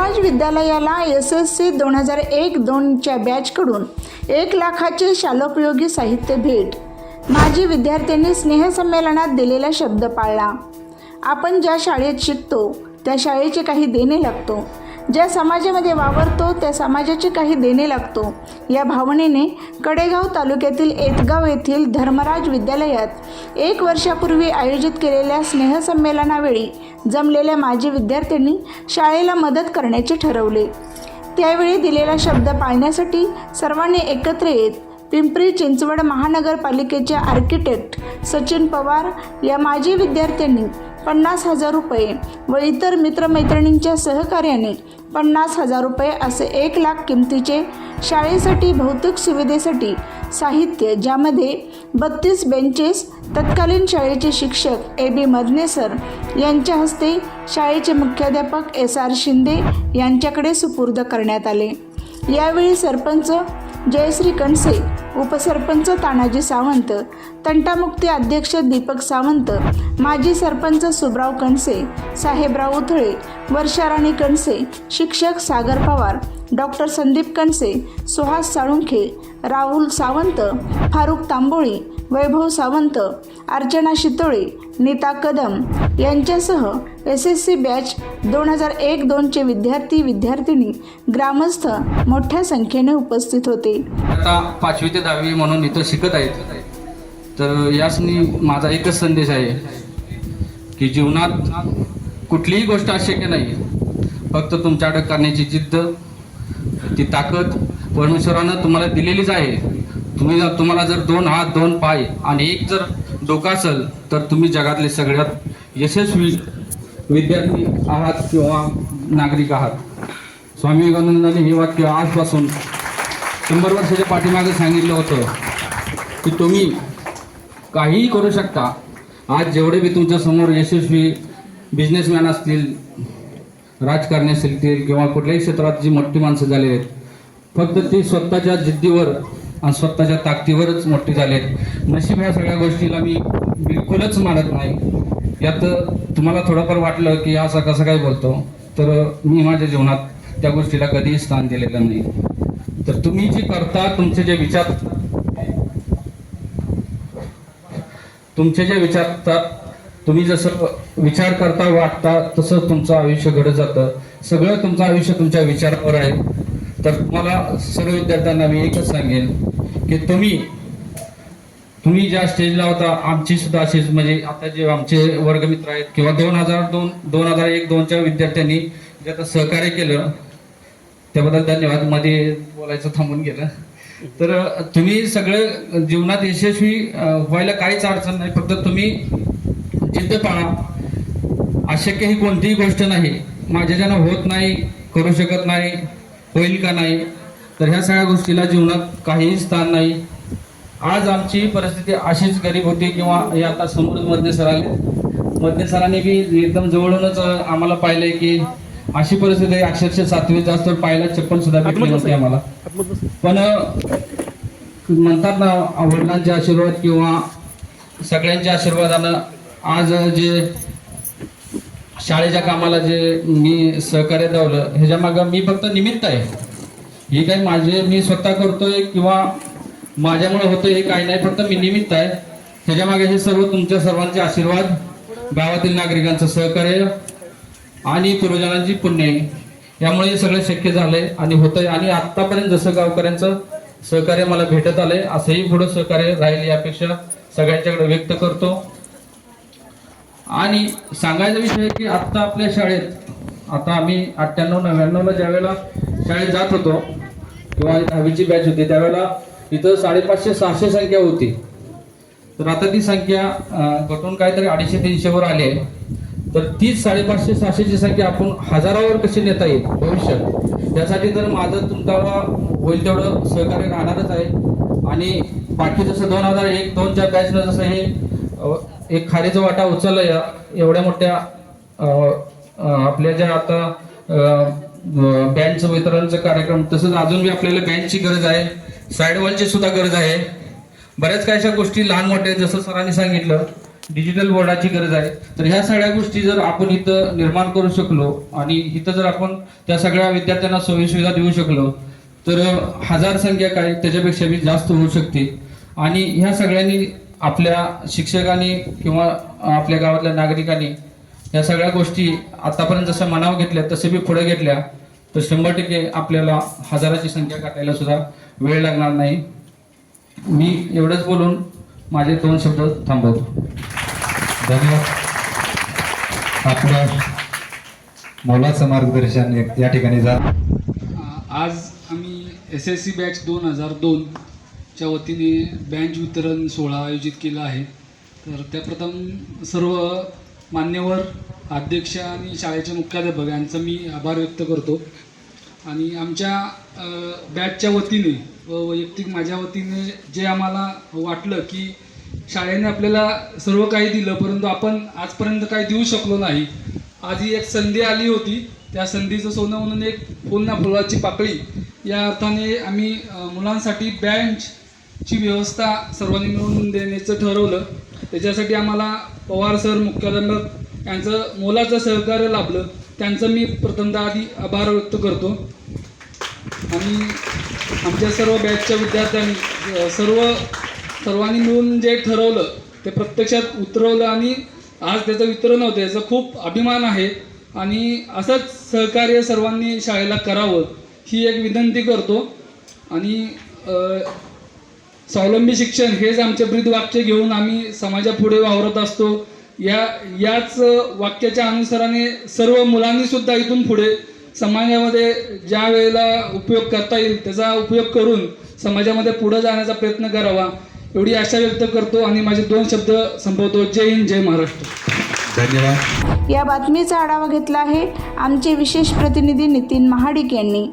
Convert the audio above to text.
धर्मराज विद्यालयाला S S C दोन हजार एक दोनच्या बॅचकडून एक लाखाचे शालोपयोगी साहित्य भेट. माजी विद्यार्थ्यांनी स्नेहसंमेलनात दिलेला शब्द पाळला. आपण ज्या शाळेत शिकतो त्या शाळेचे काही देणे लागतो. ज्या समाजामध्ये वावरतो त्या समाजाचे काही देणे लागतो. या भावनेने कडेगाव तालुक्यातील एतगाव येथील धर्मराज विद्यालयात एक वर्षापूर्वी आयोजित केलेल्या स्नेहसंमेलनावेळी जमलेल्या माजी विद्यार्थ्यांनी शाळेला मदत करण्याचे ठरवले. त्यावेळी दिलेला शब्द पाळण्यासाठी सर्वांनी एकत्र येत पिंपरी चिंचवड महानगरपालिकेचे आर्किटेक्ट सचिन पवार या माजी विद्यार्थ्यांनी पन्नास हजार रुपये व इतर मित्रमैत्रिणींच्या सहकार्याने पन्नास हजार रुपये असे एक लाख किमतीचे शाळेसाठी भौतिक सुविधेसाठी साहित्य ज्यामध्ये बत्तीस बेंचेस तत्कालीन शाळेचे शिक्षक ए बी मदनेसर यांच्या हस्ते शाळेचे मुख्याध्यापक एस आर शिंदे यांच्याकडे सुपूर्द करण्यात आले. यावेळी सरपंच जयश्री कणसे उपसरपंच तानाजी सावंत तंटामुक्ती अध्यक्ष दीपक सावंत माजी सरपंच सुब्राव कणसे साहेबराव उथळे वर्षाराणी कणसे शिक्षक सागर पवार डॉक्टर संदीप कणसे सुहास साळुंखे राहुल सावंत फारुख तांबोळी वैभव सावंत अर्चना शितोळे नीता कदम यांच्यासह एस एस सी बॅच दोन हजार एक दोनचे विद्यार्थी विद्यार्थिनी ग्रामस्थ मोठ्या संख्येने उपस्थित होते. आता पाचवी ते दहावी म्हणून इथं शिकत आहेत. तर यासनी माझा एकच संदेश आहे की जीवनात कुठलीही गोष्ट अशक्य नाही. फक्त तुमच्याकडे करण्याची जिद्द ती ताकद परमेश्वरानं तुम्हाला दिलेलीच आहे. तुम्ही जर- तुम्हाला जर दोन हात दोन पाय आणि एक जर डोका असेल तर तुम्ही जगातले सगळ्यात यशस्वी विद्यार्थी आहात किंवा नागरिक आहात. स्वामी विवेकानंदांनी हे वाक्य आजपासून शंभर वर्षाच्या पाठीमागे सांगितलं होतं की तुम्ही काहीही करू शकता. आज जेवढे बी तुमच्यासमोर यशस्वी बिझनेसमॅन असतील राजकारणी असतील किंवा कुठल्याही क्षेत्रात जी मोठी माणसं झाली आहेत फक्त ती स्वतःच्या जिद्दीवर आणि स्वतःच्या ताकदीवरच मोठी झाले आहेत. नशीब ह्या सगळ्या गोष्टीला मी बिलकुलच मानत नाही. यात तुम्हाला थोडंफार वाटलं की असं कसं काय बोलतो तर मी माझ्या जीवनात त्या गोष्टीला कधीही स्थान दिलेलं नाही. तर तुम्ही जे करता तुमचे जे विचार तुमचे जे विचार तुम्ही जसं विचार करता वाटता तसं तुमचं आयुष्य घडत जातं. सगळं तुमचं आयुष्य तुमच्या विचारावर आहे. तर तुम्हाला सर्व विद्यार्थ्यांना मी एकच सांगेन की तुम्ही तुम्ही ज्या स्टेजला होता आमची सुद्धा अशीच म्हणजे आता जे आमचे वर्गमित्र आहेत किंवा दोन हजार दोन दोन हजार एक दोनच्या विद्यार्थ्यांनी जे आता सहकार्य केलं त्याबद्दल धन्यवाद. मध्ये बोलायचं थांबून गेलं. तर तुम्ही सगळं जीवनात यशस्वी व्हायला काहीच अडचण नाही. फक्त तुम्ही जिद्द पाळा. अशक्य ही कोणतीही गोष्ट नाही. माझ्याच्यानं होत नाही करू शकत नाही होईल का नाही? तर ह्या सगळ्या गोष्टीला जीवनात काहीही स्थान नाही. आज आमची परिस्थिती अशीच गरीब होती किंवा हे आता समोरच मधने सर आले. मधने सरांनी बी एकदम जवळूनच आम्हाला पाहिलंय की अशी परिस्थिती अक्षरशः सातवी जास्त पाहायला चप्पल सुद्धा भेटली नव्हती आम्हाला. पण म्हणतात ना वडिलांचे आशीर्वाद किंवा सगळ्यांच्या आशीर्वादानं आज जे शाळेच्या कामाला जे मी सहकार्य दावलं ह्याच्या मागं मी फक्त निमित्त आहे. हे काही माझे मी स्वतः करतोय किंवा माझ्यामुळे होतं हे काही नाही फक्त मी निमित्त आहे. त्याच्यामागे हे सर्व तुमच्या सर्वांचे आशीर्वाद गावातील नागरिकांचं सहकार्य आणि पूर्वजनांची पुण्य यामुळे हे सगळं शक्य झालंय आणि होतंय. आणि आतापर्यंत जसं गावकऱ्यांचं सहकार्य मला भेटत आलंय असंही पुढं सहकार्य राहील यापेक्षा सगळ्यांच्याकडे व्यक्त करतो. आणि सांगायचा विषय की आत्ता आपल्या शाळेत आता आम्ही अठ्ठ्याण्णव नव्याण्णवला ज्यावेळेला शाळेत जात होतो किंवा दहावीची बॅच होती. त्यावेळेला इथं साडेपाचशे सहाशे संख्या होती. तर आता ती संख्या घटून काहीतरी अडीचशे तीनशेवर आली आहे. तर तीच साडेपाचशे सहाशेची संख्या आपण हजारावर कशी नेता येईल? भविष्यात. त्यासाठी तर माझं तुमच्याला होईल तेवढं सहकार्य राहणारच आहे. आणि बाकी जसं दोन हजार एक दोनच्या बॅचनं जसं हे एक खारीचा वाटा उचलला या एवढ्या मोठ्या आपल्या ज्या आता बँडचं वितरणचं कार्यक्रम तसंच अजून बी आपल्याला बँडची गरज आहे. साईडवॉलची सुद्धा गरज आहे. बऱ्याच काही अशा गोष्टी लहान मोठ्या जसं सरांनी सांगितलं डिजिटल बोर्डाची गरज आहे. तर ह्या सगळ्या गोष्टी जर आपण इथं निर्माण करू शकलो आणि इथं जर आपण त्या सगळ्या विद्यार्थ्यांना सोयीसुविधा देऊ शकलो तर हजार संख्या काय त्याच्यापेक्षा बी जास्त होऊ शकते आणि ह्या सगळ्यांनी आपल्या शिक्षकांनी किंवा आपल्या गावातल्या नागरिकांनी या सगळ्या गोष्टी आतापर्यंत जशा मनावर घेतल्या तसे बी पुढे घेतल्या तर शंभर टक्के आपल्याला हजाराची संख्या गाठायला सुद्धा वेळ लागणार नाही. मी एवढंच बोलून माझे दोन शब्द थांबवतो. धन्यवाद. आपलं मोलाचं मार्गदर्शन या ठिकाणी जा आज आम्ही एस एस सी बॅच दोन हजार दोनच्या वतीने बँच वितरण सोहळा आयोजित केला आहे. तर त्याप्रथम सर्व मान्यवर अध्यक्ष आणि शाळेचे मुख्याध्यापक यांचा मी आभार व्यक्त करतो. आणि आमच्या बॅचच्या वतीने व वैयक्तिक माझ्या वतीने जे आम्हाला वाटलं की शाळेने आपल्याला सर्व काही दिलं परंतु आपण आजपर्यंत काही देऊ शकलो नाही. आज ही एक संधी आली होती. त्या संधीचं सोनं म्हणून एक फुल ना फुलाची पाकळी. या अर्थाने आम्ही मुलांसाठी बँचची व्यवस्था सर्वांनी मिळून देण्याचं ठरवलं. त्याच्यासाठी आम्हाला पवार सर मुख्याध्यापक यांचं मोलाचं सहकार्य लाभलं. त्यांचं मी प्रथमतः आधी आभार व्यक्त करतो. आणि आमच्या सर्व बॅचच्या विद्यार्थ्यांनी सर्व सर्वांनी मिळून जे ठरवलं ते प्रत्यक्षात उतरवलं आणि आज त्याचं वितरण होतं याचा खूप अभिमान आहे. आणि असंच सहकार्य सर्वांनी शाळेला करावं ही एक विनंती करतो. आणि स्वावलंबी शिक्षण हेच आमचे ब्रीदवाक्य घेऊन आम्ही समाजापुढे वावरत असतो. या याच वाक्याच्या अनुसाराने सर्व मुलांनी सुद्धा इथून पुढे समाजामध्ये ज्या वेळेला उपयोग करता येईल त्याचा उपयोग करून समाजामध्ये पुढे जाण्याचा प्रयत्न करावा एवढी आशा व्यक्त करतो आणि माझे दोन शब्द संपवतो. जय हिंद जय महाराष्ट्र. धन्यवाद. या बातमीचा आढावा घेतला आहे आमचे विशेष प्रतिनिधी नितीन महाडिक यांनी.